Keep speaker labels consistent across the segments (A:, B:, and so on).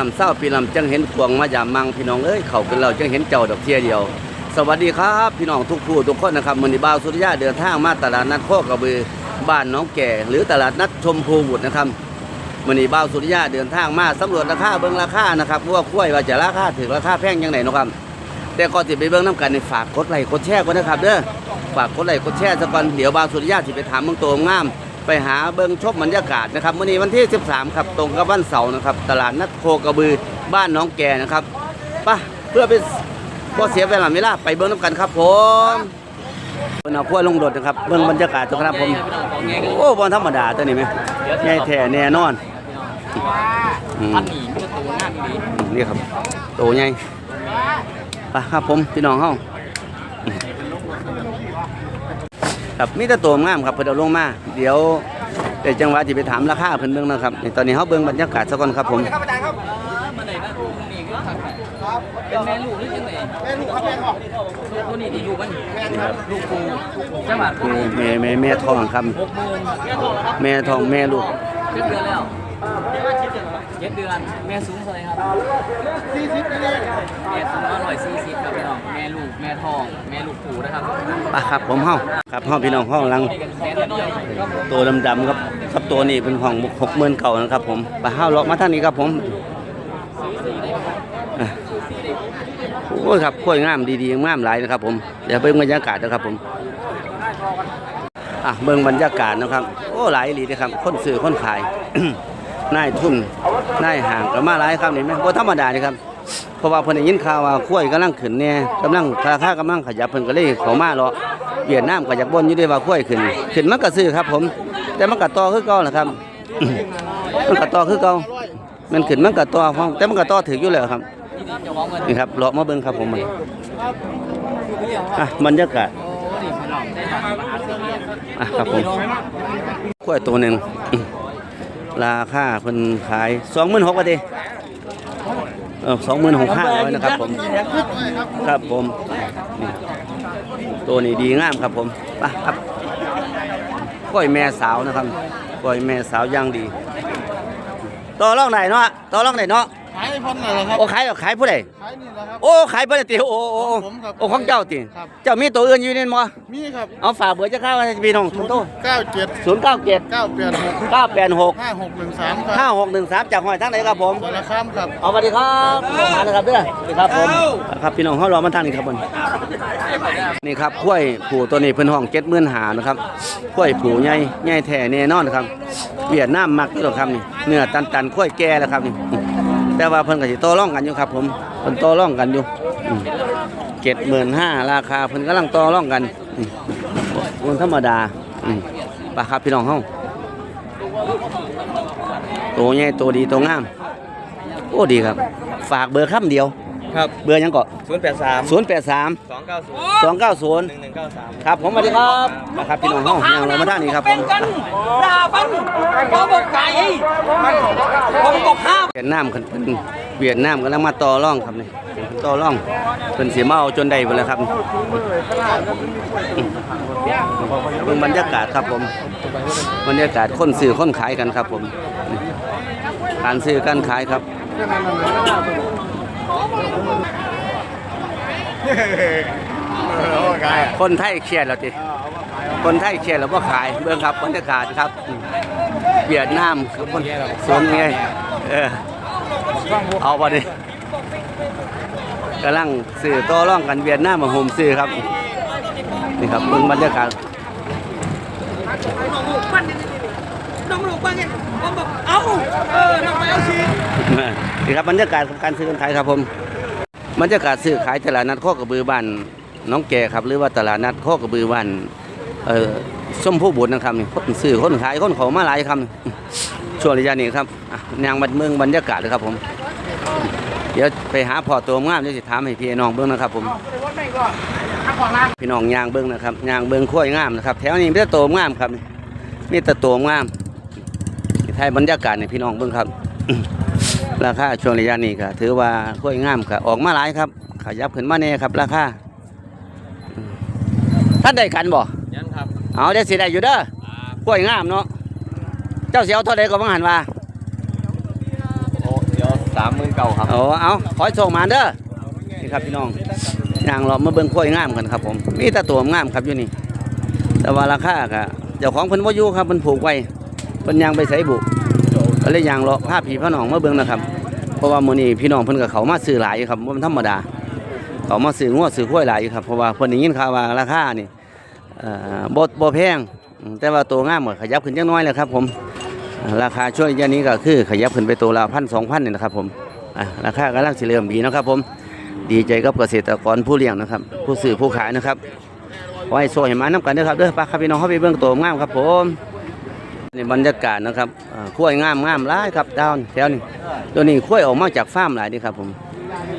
A: ลำเศร้าปีลำจังเห็นกวงมายามมังพี่น้องเอ้ยเขาเป็นเราจังเห็นเจ้าดอกเทียเดียว สวัสดีครับ พี่น้องทุกผู้ทุกคนนะครับมือนีบ่าวสุริยะเดินทางมาตลาดนัดโคกระบือบ้านน้องแก่ หรือตลาดนัดชมพูบุตรนะครับมือนีบ่าวสุริยะเดินทางมาสำรวจราคาเบิ่งราคานะครับว่าคุ้วยว่าจะราคาถึงราคาแพงยังไงนะครับแต่ก่อนสิไปเบิ่งน้ำกันในฝากกดไลค์กดแชร์ก่อนนะครับเด้อฝากกดไลค์กดแชร์ซะก่อนเดี๋ยวบ่าวสุริยะสิไปถามเมืองโตงาม ไปหาเบิ่งชมบรรยากาศนะครับมื้อนี้วันที่ 13 ครับตรงกับวันเสาร์นะครับ ตลาดนัดโคกระบือบ้านน้องแก่นะครับไปะเพื่อเป็นบ่เสียเวลาเวลาไปเบิ่งน้ำกันครับผมเพิ่นเอาขั้วลงรถนะครับเบิ่งบรรยากาศตัวครับผมโอ้บ่ธรรมดาตัวนี้ไหมใหญ่แท้แน่นอนอั
B: นนี้มันตัวงานดี
A: นี่ครับโตใหญ่ไปครับผมพี่น้องเฮา ครับมีแต่ตัวงามครับเพิ่นเอาลงมา เดี๋ยวเดี๋ยวจังหวะที่ไปถามราคาเพิ่นเบิ่งนะครับนี่ตอนนี้เฮาเบิ่งบรรยากาศซะก่อนครับผม
B: มาไหนนะนี่ก็ครับเป็นแม่ลูกหรือจังไหนแม่ลูกครับแม่ของตัวนี้ที่อยู่มันลูกครูจังหวัด
A: คือแม่แม่แม่ทองครับ
B: แม่ทอง
A: แม่ลูกเดือนแล้ว ม่ลูก
B: เจ็ดเดือนแล้วเจ็ดเดือน แม่สูงเท่าไหร่ครับสี่สิบแม่สูงร้อยสี่สิบครับพี่น้อง แม่ลูก แม่ทอง แม่ลูกครูนะครับ
A: ไปครับผมเฮาครับเฮาพี่น้องเฮากำลัง
B: นี่กันแสนเดียวครับ
A: ตัวดำๆครับครับตัวนี้เป็นของ60,000เก่านะครับผมไปเฮาเลาะมาท่างนี้ครับผมโอ้ยครับกล้วยงามดีๆงามหลายนะครับ ผม เดี๋ยวเบิ่งบรรยากาศนะครับผมอะเบิ่งบรรยากาศนะครับ โอ้หลายอีหลีนะครับ คนซื้อคนขาย นายทุนนายห่างก็มาหลายครับนี่แม่บ่ธรรมดานี่ครับเพราะว่าเพิ่นได้ยินข่าวว่าข้วยกำลังขึ้นแน่กำลังราคากำลังขยับเพิ่นก็เลยเขามาเลาะเวียดนามก็อยากบ่นอยู่ด้วยว่าข้วยขึ้นขึ้นมันก็ซื้อครับ ผม แต่มันก็ต่อคือเก่านะครับ มันก็ต่อคือเก่ามันขึ้นมันก็ต่อพร้อมแต่มันก็ต่อถึกอยู่แล้วครับ
B: นี่
A: ครับเลาะมาเบิ่งครับผมมันอะบรรยากาศ
B: โอ้นี่พี่น้องได้มาหาซื้อเนี่ย
A: อะครับผมกล้วยตัวหนึ่ง ราคาเพิ่นขายสองหมื่นหกบาทเออสองหมื่นหกห้าร้อยนะครับผม ครับผมนี่ตัวนี้ดีงามครับผมไปครับก้อยแม่สาวนะครับก้อยแม่สาวย่างดี ต่อรองไหนเนาะต่อรองไหนเนาะ
C: ขายพันอะไรครับ
A: โอ้ขายเหรอขายผู้ใด
C: ขายนี่แหละครับ
A: โอ้ขายผู้ใดติโอ้โอ้โอ้
C: ผมครับ
A: โอ้ของเจ้าติ
C: ครับ
A: เจ้ามีตัวอื่นอยู่นี่มั้
C: มีครับ
A: เอาฝากเบอร์จะเข้าให้พี่น้องทุกโต
C: เก้าเจ็ด
A: ศูนย์เก้าเจ็ด
C: เก้าแปดหก
A: เก้าแปดหก
C: ห้าหกหนึ่งสามครับ
A: ห้าหกหนึ่งสามจากหอยทั้งไหนครับผม
C: สารคามครับ
A: เอาสวัสดีครับมาเลยครับเด้อสวัสดีครับผมครับพี่น้องเขารอมาทางนี้ครับผมนี่ครับกล้วยผูตัวนี้เพิ่นห้องเจ็ดหมื่นหานะครับกล้วยผูใหญ่ใหญ่แท้แน่นอนนะครับเวียดนามมักที่หรอครับนี่เนื้อตันตันๆกล้วยแก่แล้วครับนี่ แต่ว่าเพิ่นก็สิโตร่องกันอยู่ครับ ผมเพิ่นโตร่องกันอยู่เจ็ดหมื่นห้าราคาเพิ่นกำลังโตร่องกันมันธรรมดาปลาครับพี่น้องเฮาตัวใหญ่ตัวดีตัวงาม โอ้ดีครับ ฝากเบอร์คำเดียว
B: ครับ
A: เบอร์หยังก็
B: ศูนย์แปดสาม
A: ศูนย์แปดสาม
B: สองเก้าศูนย์
A: สองเก้าศูนย์
B: หนึ่งหนึ่งเก้าสาม
A: ครับผมสวัสดีครับนะครับพี่น้องเฮาอย่างเรามาท่างนี้ครับผม
B: ด่าฟันพอบอกไก่ผมบอกห้าม
A: เวียดนามเพิ่นเพิ่นเวียดนามกำลังมาต่อร่องครับนี่เพิ่นต่อร่องเพิ่นสิมาเอาจนได้พุ่นแล้วครับเบิ่งบรรยากาศครับผมบรรยากาศคนซื้อคนขายกันครับผมนี่การซื้อการขายครับ คนไทยเครียดแล้วติคนไทยเครียดแล้วก็ขายเบื้องครับบรรยากาศครับเวียดนามคือคนสวนไงเออเอาไปดิกำลังสื่อต่อร่องกันเวียดนามมาโฮมซื้อครับนี่ครับเบื้องบรรยากาศ
B: น้องลูกบ้าไงผมบอกเอ้าเออน้องไปเอาชี
A: นี่ครับบรรยากาศของการซื้อการขายครับผมบรรยากาศซื้อขายตลาดนัดโคกระบือบ้านน้องแก่ครับหรือว่าตลาดนัดโคกระบือบ้านเอ่อส้มผู้บุญนะครับนี่คนซื้อคนขายคนเขามาหลายครับช่วงระยะนี้ครับนางบัดเมืองบรรยากาศเลยครับผม เดี๋ยวไปหาพอตัวงามเดี๋ยวสิถามให้พี่น้องเบิ้งนะครับ ผมพี่น้องยางเบิ้งนะครับยางเบิ้งขั้วยงามนะครับ แถวนี้มีแต่โตวงามครับมีแต่โตวงาม ไทยบรรยากาศในพี่น้องเบิ้งครับ ราคาช่วงระยะนี้ก็ถือว่าค่อยงามก็ออกมาหลายครับ ขยับขึ้นมาแน่ครับ ราคาอืมท่านได้กันบ่
B: ยังครับ
A: เอาได้สิได้อยู่เด้อค่อยงามเนาะเจ้าเสียวเท่าใดก็บังหันว่า
B: โอ้เดี๋ยวสามหมื่นเก้าครับ
A: โอ้เอาขอให้โชคมาเด้อนี่ครับพี่น้องย่างเรามาเบิ่งกล้วยงามกันครับ ผมมีแต่ตัวงามครับอยู่นี่แต่ว่าราคาก็เจ้าของเพิ่นบ่อยู่ครับเพิ่นผูกไว้ เพิ่นยางไปใส่บุก็เลยยางเลาะพาพี่พาน้องมาเบิ่งนะครับ เพราะว่ามื้อนี้พี่น้องเพิ่นก็เขามาซื้อหลายอยู่ครับมันธรรมดา เขามาซื้องัวซื้อกล้วยหลายอยู่ครับเพราะว่าเพิ่นได้ยินข่าวว่าราคานี่เอ่อบ่บ่แพงแต่ว่าตัวงามก็ขยับขึ้นจักหน้อยแล้วครับ ผมราคาช่วงยะนี้ก็คือขยับขึ้นไปตัวละพันสองพันนี่นะครับผมราคากำลังสิเริ่มดีนะครับผมดีใจกับเกษตรกรผู้เลี้ยงนะครับ ผู้ซื้อผู้ขายนะครับขอให้โซ่ให้มาน้ำกันเด้อครับเด้อไปครับพี่น้องเข้าไปเบิ่งตัวงามครับผม นี่บรรยากาศนะครับอ่ากล้วยงามงามหลายครับดาวแถวนี้ตัวนี้กล้วยออกมาจากฟาร์มหลายนี่ครับผม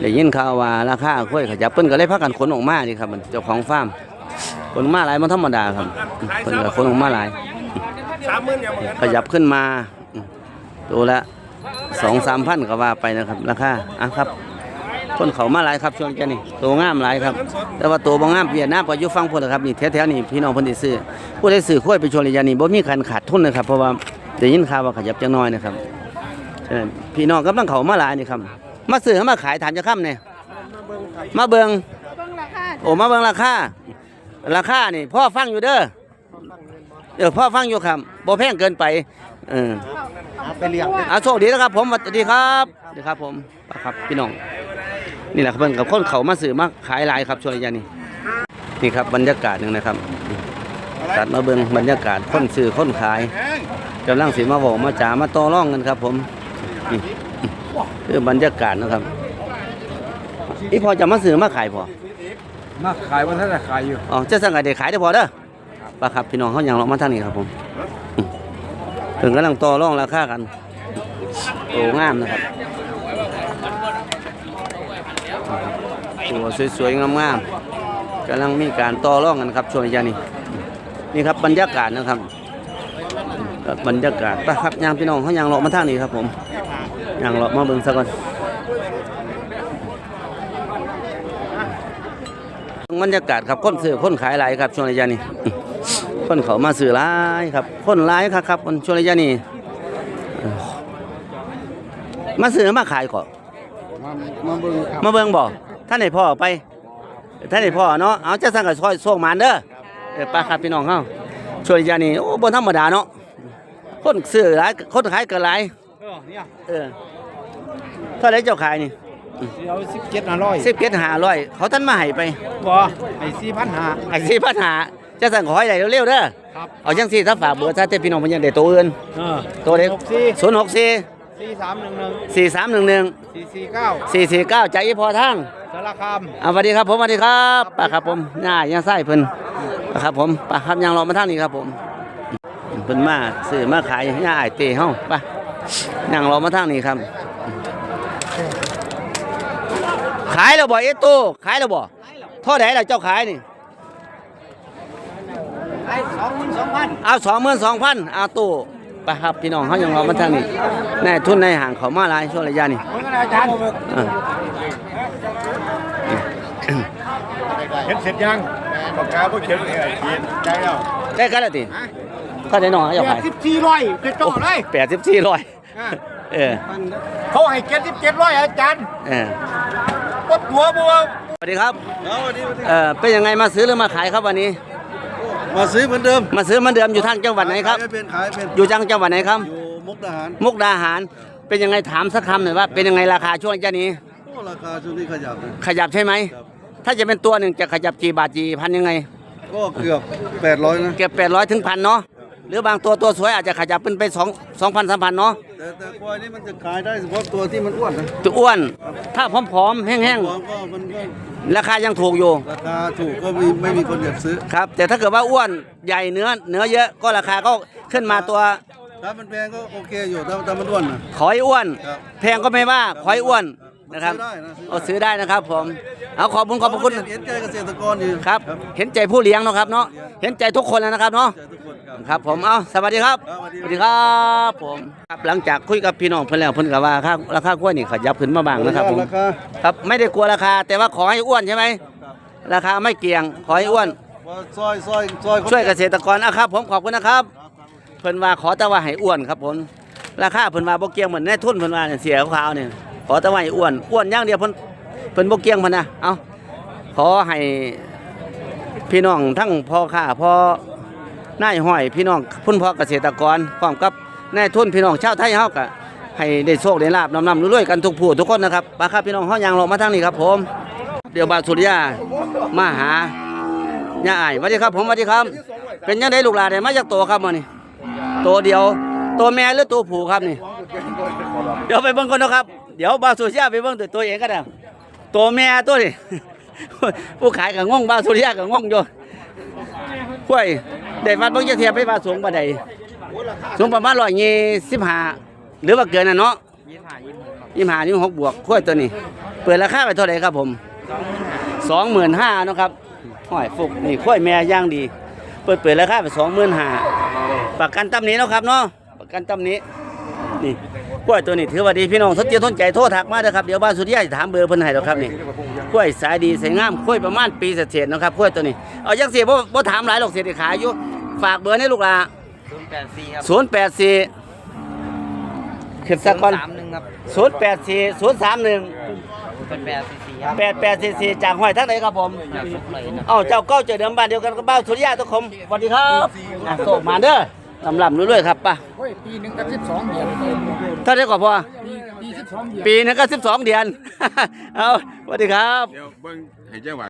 A: ได้ยินข่าวว่าราคากล้วยขยับเพิ่นก็เลยพากันขนออกมานี่ครับมันเจ้าของฟาร์มขนมาหลายมันธรรมดาครับเพิ่นก็ขนออกมาหลายขยับขึ้นมาตัวละสองสามพันก็ว่าไปนะครับราคาอะครับ คนเขามาหลายครับช่วงแค่นี้ตัวงามหลายครับ แต่ว่าตัวบ่งามเวียดนามก็อยู่ฟังพุ่นนะครับนี่แถวๆนี่พี่น้องเพิ่นสิซื้อผู้ใดซื้อกล้วยไปชวนระยะนี้บ่มีการขาดทุนนะครับ เพราะว่าได้ยินข่าวว่าขยับจังน้อยนะครับฉะนั้นพี่น้องกำลังเขามาหลายนี่ครับมาซื้อมาขายถามจะค่ำเนี่ยมาเบิง
D: เบิ่งราคา
A: โอ้มาเบิงราคาราคานี่พ่อฟังอยู่เด้อเดี๋ยวพ่อฟังอยู่ครับบ่แพงเกินไปเออ
C: ไปเลี้ยง
A: อาโชคดีนะครับ ผมสวัสดีครับ สวัสดีครับผมครับพี่น้อง นี่แหละครับเพิ่นกับคนเขามาซื้อมาขายหลายครับช่วงระยะนี้นี่ครับบรรยากาศหนึ่งนะครับ ตัดมาเบิงบรรยากาศคนซื้อคนขายกำลังสิมาบอกมาจามาต่อรองกันครับ ผมนี่คือบรรยากาศนะครับอีพอจะมาซื้อมาขายพอ
B: มาขายวันท่านขายอยู่
A: อ๋อเจะสั่งไงเด็กขายได้พอเด้อปะครับพี่น้องเขาอย่างเรามาทางนี้ครับผมอืมถึงกำลังต่อรองราคากันโตงามนะครับ ตัวสวยๆงามๆกำลังมีการต่อรองกันครับช่วงระยะนี้นี่ครับบรรยากาศนะครับครับบรรยากาศปะครับยางพี่น้องเขาอย่างเรามาทางนี้ครับผมยางเรามาเบิ่งซะก่อนบรรยากาศครับคนซื้อคนขายหลายครับช่วงระยะนี้คนเขามาซื้อหลายครับ คนหลายครับครับคนช่วงระยะนี้เอ่อมาซื้อมาขายก่อน
C: มามาเบิ่งครับ
A: มาเบิ่งบ่ ท่านไหนพ่อไป ท่านไหนพ่อเนาะเอาจะสั่งกับซอยโชคหมานเด้อเออไปครับพี่น้องเฮาช่วงระยะนี้โอ้บ่ธรรมดาเนาะคนซื้อหลายคนขายก็หลาย
C: เออเนี่ย
A: เออเท่าไหรเจ้าขายนี่
C: เอาสิบเจ็ดห้าร้อย
A: สิบเก็ดหาร้อยเขาท่านมาให้ไป
C: บ่ไอ้สี่พันห้า
A: ไอ้สี่ปัญหาจะสั่งขอให้ได้เร็วๆเด้อ
C: ครับ
A: เอาจังสี่ถ้าฝากเบอร์ถ้าเจ้าพี่น้องมันยังได้ตัวอื่น
C: เออ
A: ตัวเล็ก
C: หกสี่
A: ศูนย์หกสี่
C: สี่สามหนึ่งหนึ่ง
A: สี่สามหนึ่งหนึ่ง
C: สี่สี่เก้า
A: สี่สี่เก้าใจอีพอทาง
C: สารคาม
A: อ่าสวัสดีครับผมสวัสดีครับป้าครับผมหน้ายังไส้เพิ่นป้าครับผมป้าครับยังรอมาทางนี้ครับผมเพิ่นมาซื้อมาขายย่าไอายเตเฮาไป้ายังรอมาทางนี้ครับ ขายแล้วบ่เอโต้ขายแล้วบ่เท่าไหร่ล่ะเจ้าขายนี่
C: ไอ้สองหมื่นสองพัน
A: เอาสองหมื่นสองพันเอาตู้ ไปครับพี่น้องเขายังรอมาทางนี้แน่ทุนในห่างเขามาหลายช่วงระยะนี้
C: เบิ่งอะไรอาจารย์
A: เออ
C: เห็นเสร็จยังปากกาพวกเขียนเขียนใจแล้ว
A: ได้กันแล้วติก็ได้น้องเขาจะขาย
C: สิบสี่ร้อยจะจ่อเลย
A: แปดสิบสี่ร้อยเออ
C: เขาให้เจ็ดสิบเจ็ดร้อยอาจารย์
A: เออ
C: ปวดหัวบัว
A: สวัสดีครับ
C: เอาวันนี้
A: เออเป็นยังไงมาซื้อหรือมาขายครับวันนี้
C: มาซื้อเหมือนเดิม
A: มาซื้อเหมันเดิมอยู่ทางจังหวัดไหนครับ
C: ขายเป็นขายเป็น
A: อยู่จังจังหวัดไหนครับ
C: อยู่มุกดาหาร
A: มุกดาหาร เป็นยังไงถามสักคำหน่อยว่า เป็นยังไงราคาช่วงระยะนี้
C: โอ้ราคาช่วงนี้ขยับนะ
A: ขยับใช่ไหม
C: ครับ
A: ถ้าจะเป็นตัวหนึ่งจะขยับกี่บาทกี่พันยังไง
C: ก็เกือบแปดร้อยนะ
A: เก็บแปดร้อยถึงพันเนาะห รือบางตัวตัวสวยอาจจะขยับเป็นไปสองสองพันสามพันเนาะ
C: แต่แต่ควายนี่มันจะขายได้เฉพาะตัวที่มันอ้วนนะ
A: ตัวอ้วน ถ้าผอมๆแห้ง
C: ของก็มันก็
A: ๆ ราคายังถูกอยู่
C: ราคาถูกก็มีไม่มีคนอยากซื้อ
A: ครับ แต่ถ้าเกิดว่าอ้วนใหญ่เนื้อเนื้อเยอะก็ราคาก็ขึ้นมาตัว
C: ถ้ามันแพงก็โอเคอยู่ถ้าถ้ามันอ้วนนะ
A: ขอยอ้วน
C: ครับ
A: แพงก็ไม่ว่าขอยอ้วนนะครับ
C: ซื้อได้นะ
A: เอาซื้อได้นะครับ ผมเอาขอบคุณขอบพระคุณ
C: เห็นใจเกษตรกรอยู่
A: ครับ เห็นใจผู้เลี้ยงเนาะครับเนาะเห็นใจทุกคนแล้วนะครับเนาะ
C: ใจทุกคนครับ
A: ครับผมเอาสวัสดีครับ
C: ครับสวัสดี
A: สวัสดีครับผมครับหลังจากคุยกับพี่น้องเพิ่นแล้วเพิ่นก็ว่าค่าราคากล้วยนี่ขยับขึ้นมาบ้างนะครับผม
C: ราคา
A: ครับไม่ได้กลัวราคาแต่ว่าขอให้อ้วนใช่ไหมราคาไม่เกี่ยงขอให้อ้วน
C: ว่าซอยซอยซอยคน
A: ช่วยเกษตรกรนะครับ ผมขอบคุณนะครับ เพิ่นว่าขอแต่ว่าให้อ้วนครับผมราคาเพิ่นว่าบ่เกี่ยงเหมือนในทุนเพิ่นว่าเนี่ยเสียขาวๆเนี่ยขออแต่ว่าให้อ้วนอ้วนอย่างเดียวเพิ่นเพิ่นบ่เกี่ยงเพิ่นนะเอาขอให้พี่น้องทั้งพ่อค้าพ่อ นายห้อยพี่น้องพุ่นพ่อเกษตรกรพร้อมกับนายทุนพี่น้องชาวไทยเฮาก็ให้ได้โชคได้ลาบนำๆรวยๆกันทุกผู้ทุกคนนะครับปาครับพี่น้องเฮายังลงมาทางนี้ครับ ผม เดี๋ยวบาทสุริยามาหาย่าอ้สวัสดีครับผมสวัสดีครับ เป็นยังไงลูกหลานได้มาจากโตครับมื้อนี้โตเดียวตัวแม่หรือตัวผู้ครับนี่ เดี๋ยวไปเบิ่งก่อนนะครับ เดี๋ยวบาสุริยาไปเบิ่งตัวตัวเองก็ได้ตัวแม่ตัวนี่ผู้ขายก็งงบาสุริยาก็งงอยู่ห้วย ได้วัดเบิ่งจะเทียบไปว่าสูงปานใดสูงประมาณ125หรือว่าเกินน่ะเนาะ
B: ยี่ห้ายี่หกครับ
A: ยี่ห้ายี่หกบวกห้วยตัวนี้ เปิดราคาไปเท่าไหร่ครับผมสองหมื่นห้านาะครับห้อยฟุกนี่ค้วยแม่ย่างดี เปิดเปิดราคาไปสองหมื่นห้าประกันต้มนี้นาะครับเนาะประกันต้มนี้นี่ กล้วยตัวนี้ถือว่าดีพี่น้องสนใจทนใจโทรถักมาเด้อครับเดี๋ยวบ้านสุดยาจะถามเบอร์เพิ่นให้ดอกครับนี่กล้วยสายดีสายงามกล้วยประมาณปีเศษๆเนาะครับกล้วยตัวนี้เอาจังซี่บ่บ่ถามหลายหรอกเศรษฐขายอยู่ฝากเบอร์ให้ลูกหลา
B: ศูนย์แปดสี่ครับ
A: ศูนย์แปดสี่ขึ้นสักก่อน
B: สามหนึ่งครับ
A: ศูนย์แปดสี่ศูนย์สามหนึ่ง
B: เป็นแปดสี่สี่ครับ
A: แปดแปดสี่สี่จากห้อยทั้งไหนครับผม
B: อยากสุกเลยนะ
A: เอ้าเจ้าเก้าเจอเดิมบ้านเดียวกันกับบ้านสุริยะทุกคนสวัสดีครับอะโตมาเด้อ ลำลำรวยๆครับป่ะ
C: เฮ้ยปีหนึงก็12เดือน
A: เท่าไหร่ก่อนพ่อ
C: ปีปี12เดือน
A: ปีหนึงก็สิบสองเดือน เอาสวัสดีครับ
D: เดี๋ยวเบิ่งให้เจ้าว่า